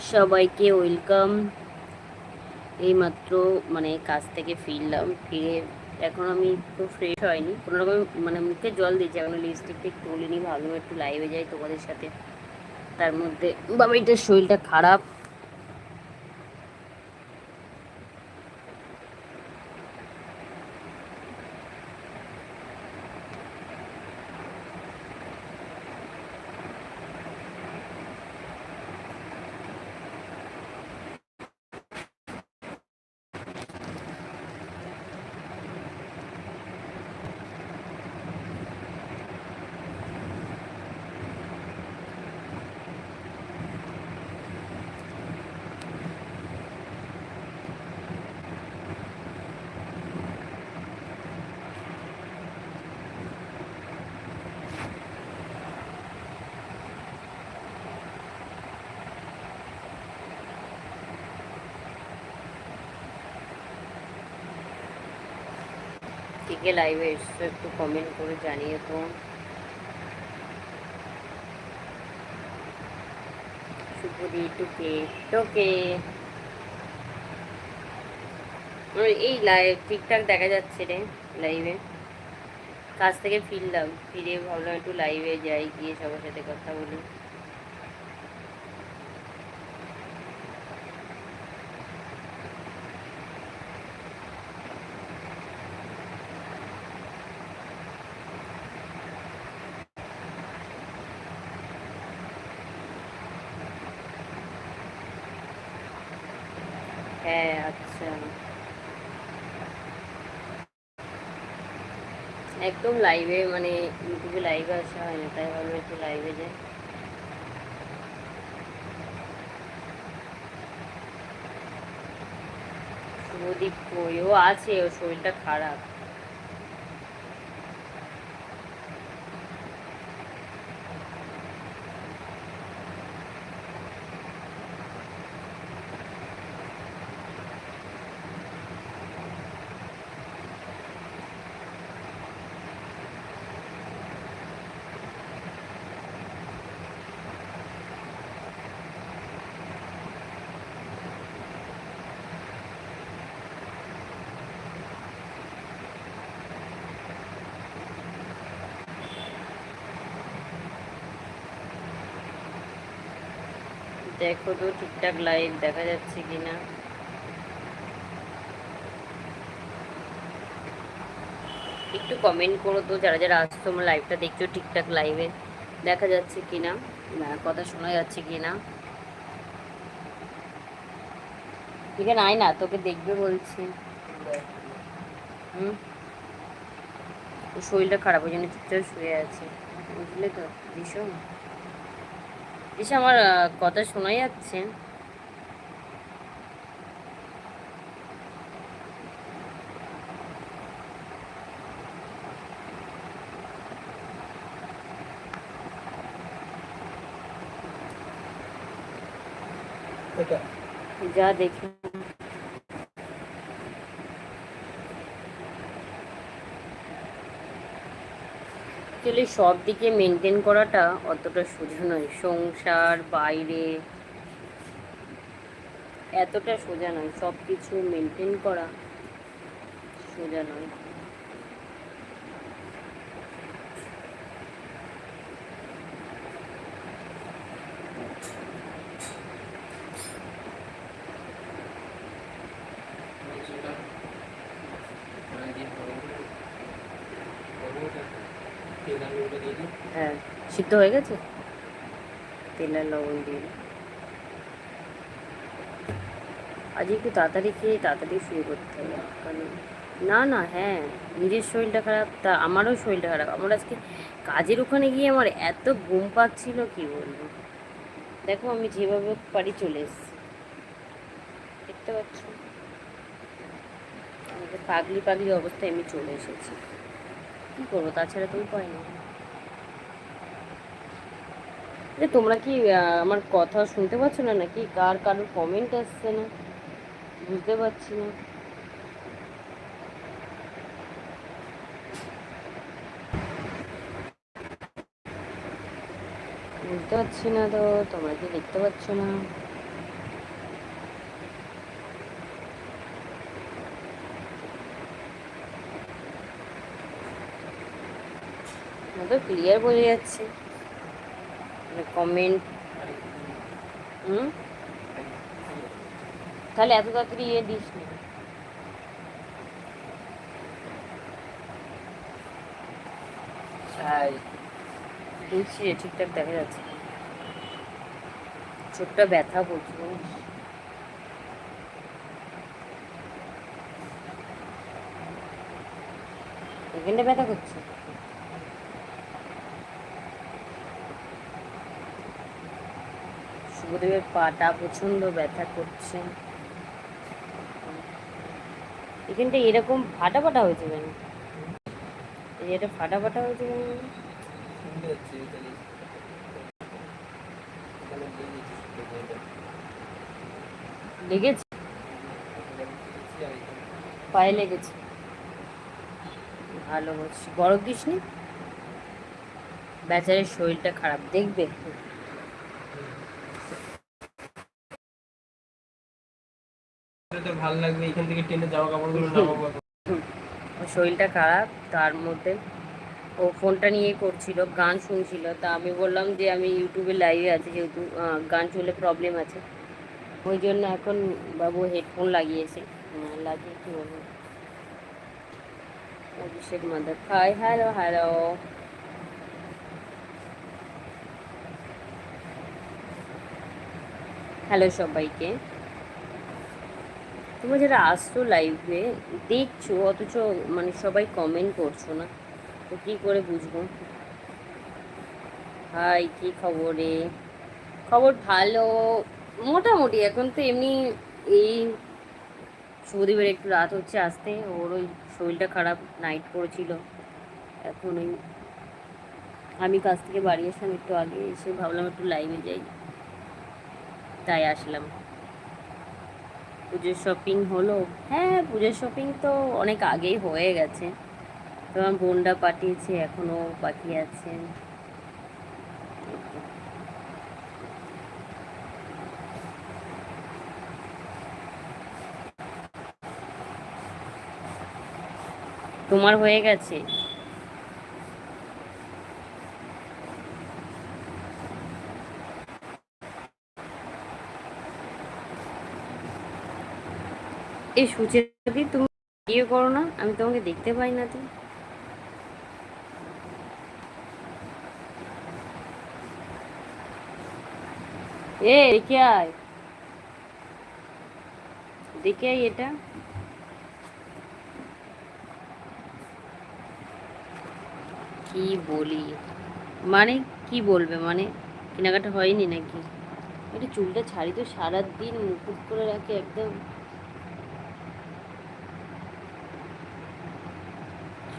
সবাইকে ওয়েলকাম। এইমাত্র মানে কাজ থেকে ফিরলাম, ফিরে এখন আমি একটু ফ্রেশ হয়নি। কোনো রকম মানে মুখে জল দিয়েছি, এখন লিপস্টিকটা একটু তুলিনি, ভাবলাম একটু লাইভে যাই তোমাদের সাথে। তার মধ্যে, বাবা এটার শরীরটা খারাপ। কে কে লাইভে এসছো একটু কমেন্ট করে জানিয়ে তো। এই লাইভ ঠিকঠাক দেখা যাচ্ছে রে লাইভে কাজ থেকে ফিরলাম, ফিরে ভাবলাম একটু লাইভে যাই, গিয়ে সবার সাথে কথা বলি হ্যাঁ আচ্ছা একদম লাইভে মানে ইউটিউবে লাইভে আসা হয় না, তাই ভাবলাম একটু লাইভে যাই। শুভদীপ ও আছে, ওর শরীরটা খারাপ। দেখো তো ঠিকঠাক লাইভ দেখা যাচ্ছে কিনা। একটু কমেন্ট করো তো, যারা যারা আসছো তোমার লাইভটা দেখছ ঠিকঠাক লাইভে দেখা যাচ্ছে কিনা, না, কথা শোনা যাচ্ছে কি কিনা। এখানে আয় না, তোকে দেখবে বলছি। হুম? শরীরটা খারাপ, ওই জন্য চুপচাপ শুয়ে আছে। বুঝলে তো, ভীষণ। এসে আমার কথা শোনা যাচ্ছে। যা দেখি। অ্যাকচুয়ালি সব দিকে মেনটেন করাটা অতটা সোজা নয়। সংসার, বাইরে, এতটা সোজা নয়। সব কিছু মেনটেন করা সোজা নয়। সিদ্ধ হয়ে গেছে? তেল আর লবণ দিয়ে। আজ একটু তাড়াতাড়ি খেয়ে তাড়াতাড়ি শুয়ে করতে হবে। কারণ না না হ্যাঁ নিজের শরীরটা খারাপ তা আমারও শরীরটা খারাপ। আমার আজকে কাজের ওখানে গিয়ে আমার এত ঘুম পাচ্ছিল কি বলব? দেখো আমি যেভাবে পারি চলে এসেছি। দেখতে পাচ্ছ? পাগলি পাগলি অবস্থায় আমি চলে এসেছি। কী করব? তাছাড়া তো উপায় নেই। আরে তোমরা কি আমার কথা শুনতে পাচ্ছ না নাকি? কার কারোর কমেন্ট আসছে না? বুঝতে পারছি না। বুঝতে পারছি না তো, তোমরা কি দেখতে পাচ্ছ না? তো ক্লিয়ার বোঝা যাচ্ছে। কমেন্ট হুম তাহলে এত তাড়াতাড়ি ইয়ে দিস না। ঠিকঠাক দেখা যাচ্ছে চোখটা ব্যথা করছে? এখানটা ব্যথা করছে? শুভদেবের পাটা প্রচণ্ড ব্যথা করছে। এখানটা এরকম ফাটা ফাটা হয়েছে কেন? এটা ফাটা ফাটা হয়েছে কেন। লেগেছে। পায়ে লেগেছে। ভালো হচ্ছে বরফ দিসনি বেচারের শরীরটা খারাপ। দেখবে এটা তো শরীরটা খারাপ, তার মধ্যে ও ফোনটা নিয়ে করছিল, গান শুনছিল, তা আমি বললাম যে আমি ইউটিউবে লাইভে আছি, যেহেতু গান চলে প্রবলেম আছে। ওই জন্য এখন বাবু হেডফোন লাগিয়েছে। লাগিয়ে কি বলব? Abhishek mother. Hi hello hello hello সবাইকে। তোমরা যারা আসছো লাইভে দেখছ, অথচ মানে সবাই কমেন্ট করছ না, তো কী করে বুঝব? হাই কী খবরে? খবর ভালো। মোটামুটি এখন তো এমনি এই শুভদীপের একটু রাত হচ্ছে আসতে, ওর ওই শরীরটা খারাপ নাইট করেছিল। এখন ওই আমি কাছ থেকে বাড়ি আসলাম একটু আগে এসে ভাবলাম একটু লাইভে যাই। তাই আসলাম। পুজোর শপিং হলো। হ্যাঁ পুজোর শপিং তো অনেক আগেই হয়ে গেছে। তো আমার বোনটা পাঠিয়েছে এখনও বাকি আছে। তোমার হয়ে গেছে? এই সুচেদি তুমি ইয়ে করো না, আমি তোমাকে দেখতে পাই না তো। এ দেখে আয়। দেখে আয় এটা। কি বলি? মানে কি বলবে মানে কেনাকাটা হয়নি নাকি? এটা চুলটা ছাড়ি তো সারাদিন মুকুট করে রাখে, একদম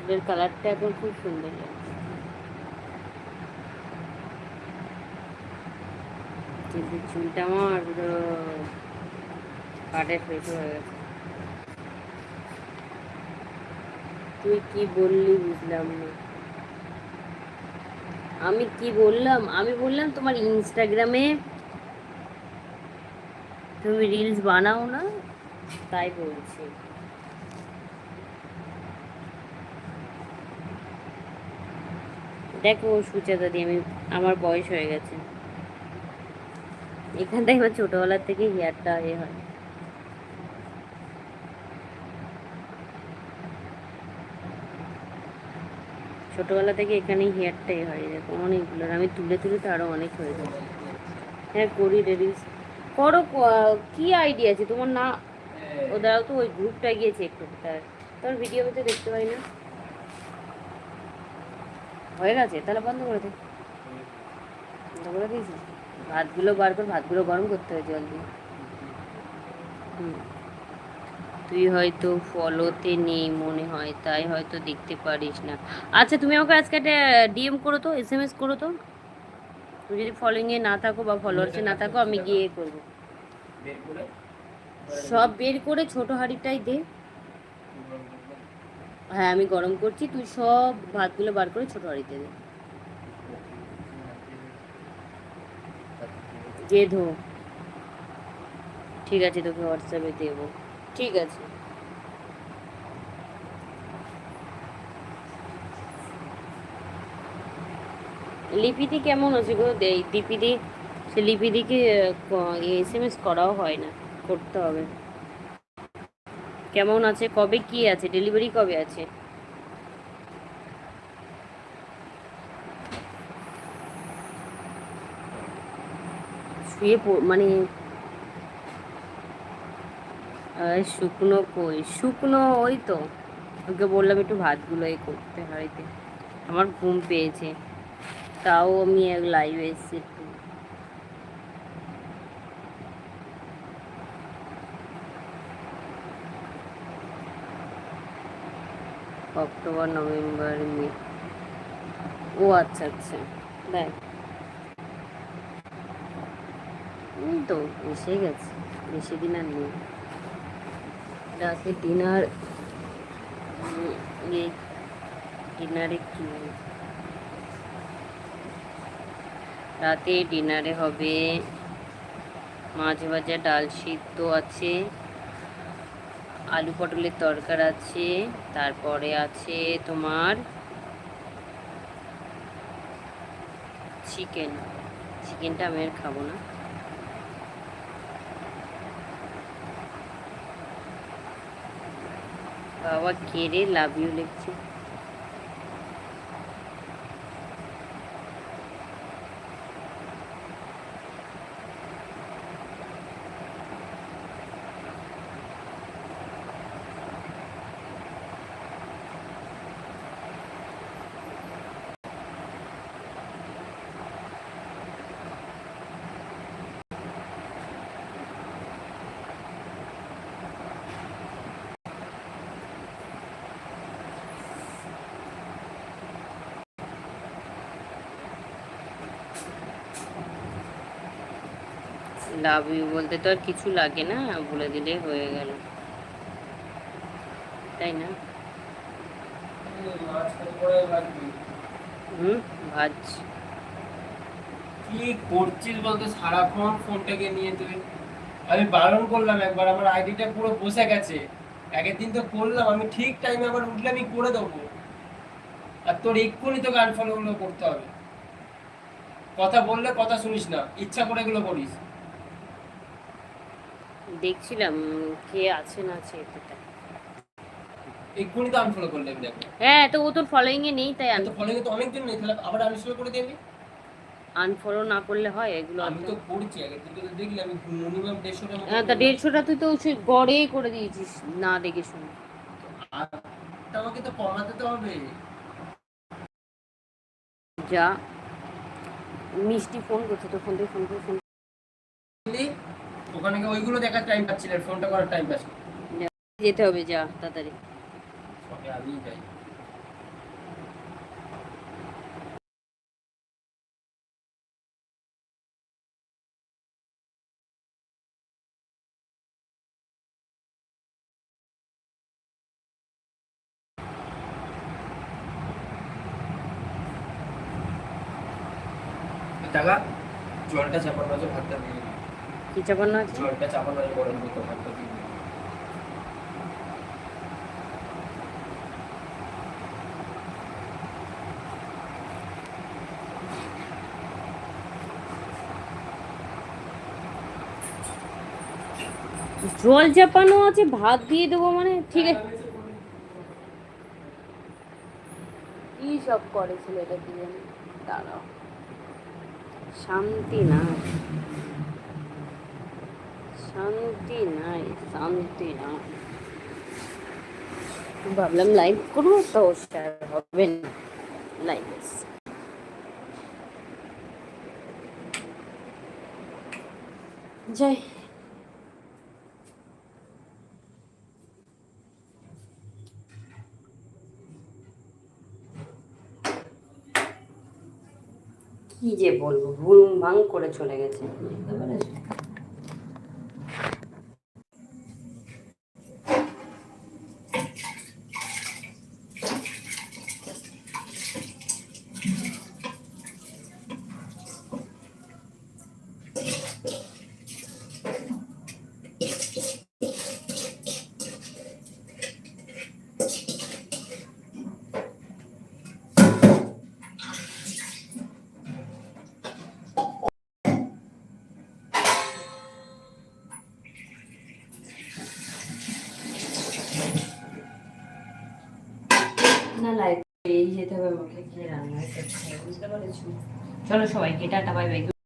চুলের কালারটা এখন খুব সুন্দর লাগছে। কিন্তু চুলটা আমার পুরো ফেস হয়ে গেছে। তুই কি বললি বুঝলাম না। আমি কি বললাম? আমি বললাম তোমার ইনস্টাগ্রামে তুমি রিলস বানাও না, তাই বলছি। দেখো সুচেতা দি, আমি আমার বয়স হয়ে গেছে। এখানটাই আমার ছোটবেলার থেকে হেয়ারটা এ হয়। ছোটবেলা থেকে এখানেই হেয়ারটা এ হয়, দেখো অনেকগুলো আমি তুলে তুলে তো আরও অনেক হয়ে যায় হ্যাঁ করি রিলস। করো, ক- আইডিয়া আছে? তোমার না ও দাঁড়াও তো ওই গ্রুপটা গিয়েছে একটু, তার, তোর ভিডিও দেখতে পাই না? হয়ে গেছে? তাহলে বন্ধ করে দে। বন্ধ করে দিয়েছি। ভাতগুলো বার করে ভাতগুলো গরম করতে হয় জল দিয়ে। হুম। তুই হয়তো ফলোতে নেই মনে হয় তাই হয়তো দেখতে পারিস না। আচ্ছা তুমি আমাকে আজকে একটা ডিএম করো তো এস এম এস করো তো। তুমি যদি ফলোইংয়ে না থাকো বা ফলোয়ার্সে না থাকো আমি গিয়ে করব। সব বের করে ছোট হাঁড়িটাই দে। হ্যাঁ আমি গরম করছি, তুই সব ভাতগুলো বার করে ছোট হাঁড়িতে দে। ধো। ঠিক আছে, তোকে হোয়াটসঅ্যাপে দেবো। ঠিক আছে। লিপিদি কেমন আছে গো? লিপিদি সে লিপিদিকে এস এম এস করাও হয় না, করতে হবে। কেমন আছে? কবে কি আছে? ডেলিভারি কবে আছে? শুয়ে মানে শুকনো কই? শুকনো ওই তো। ওকে বললাম একটু ভাতগুলো করতে হাঁড়িতে আমার ঘুম পেয়েছে। তাও আমি এক লাইভে এসেছি একটু অক্টোবর, নভেম্বর, মে। ও আচ্ছা আচ্ছা। দেখ। তো, এসে গেছে। বেশি দিন আর নেই। রাতে ডিনার ডিনারে কি? রাতে ডিনারে হবে মাছ ভাজা, ডাল সিদ্ধ আছে। আলু পটলের তরকার আছে, তারপরে আছে তোমার চিকেন চিকেনটা আমি আর খাব না। বাবা কেড়ে লাভ ইউ লিখছে। লাভ ইউ বলতে তো আর কিছু লাগে না, বলে দিলে হয়ে গেল। তাই না? কি করছিস সারাক্ষণ ফোনটাকে নিয়ে আমি বারণ করলাম একবার, আমার আইডিটা পুরো বসে গেছে। দিন তো করলাম, আমি ঠিক টাইমে আবার উঠলে আমি করে দেবো। আর তোর এক্ষুনি তোকে করতে হবে। কথা বললে কথা শুনিস না, ইচ্ছা করে এগুলো করিস। দেখছিলাম কে আছে না আছে এটা এক্ষুনি তো আনফলো করলে দেখো। হ্যাঁ তো ও তোর ফলোয়িং এ নেই তাই আমি তো ফলোইং তো অনেকজন নেই তাহলে আবার আনফলো করে দিবি? আনফলো না করলে হয় এগুলো আমি তো করছি দিন তো দেখলি আমি মিনিমাম দেড়শোটা মতো হ্যাঁ তা দেড়শোটা তুই তো সে গড়ে করে দিয়েছিস না দেখে শুনে। আমাকে তো কমাতে তো হবে। যা মিষ্টি ফোন করছে তো ফোন দিয়ে ফোন করে ফোন? ওখানে গিয়ে ওইগুলো দেখার টাইম পাচ্ছি না ফোনটা করার টাইম পাচ্ছি না। যেতে হবে যা তাড়াতাড়ি আমি যাই টাকা জলটা চাপানো আছে ভাতটা দিয়ে। কি চাপানো আছে। জল চাপানো আছে ভাত দিয়ে দেবো মানে ঠিক আছে। কি সব করে ছেলেটা কি জানি? দাঁড়াও। শান্তি নাই শান্তি নাই শান্তি নাই ভাবলাম লাইভ করব হবে না লাইভ যাই কি যে বলব, ভুল ভাঙ করে চলে গেছে। বুঝতে? এই যেতে হবে আমাকে গিয়ে রান্না করতে হবে, বুঝতে পারছ। চলো সবাইকে টাটা বাই বাই।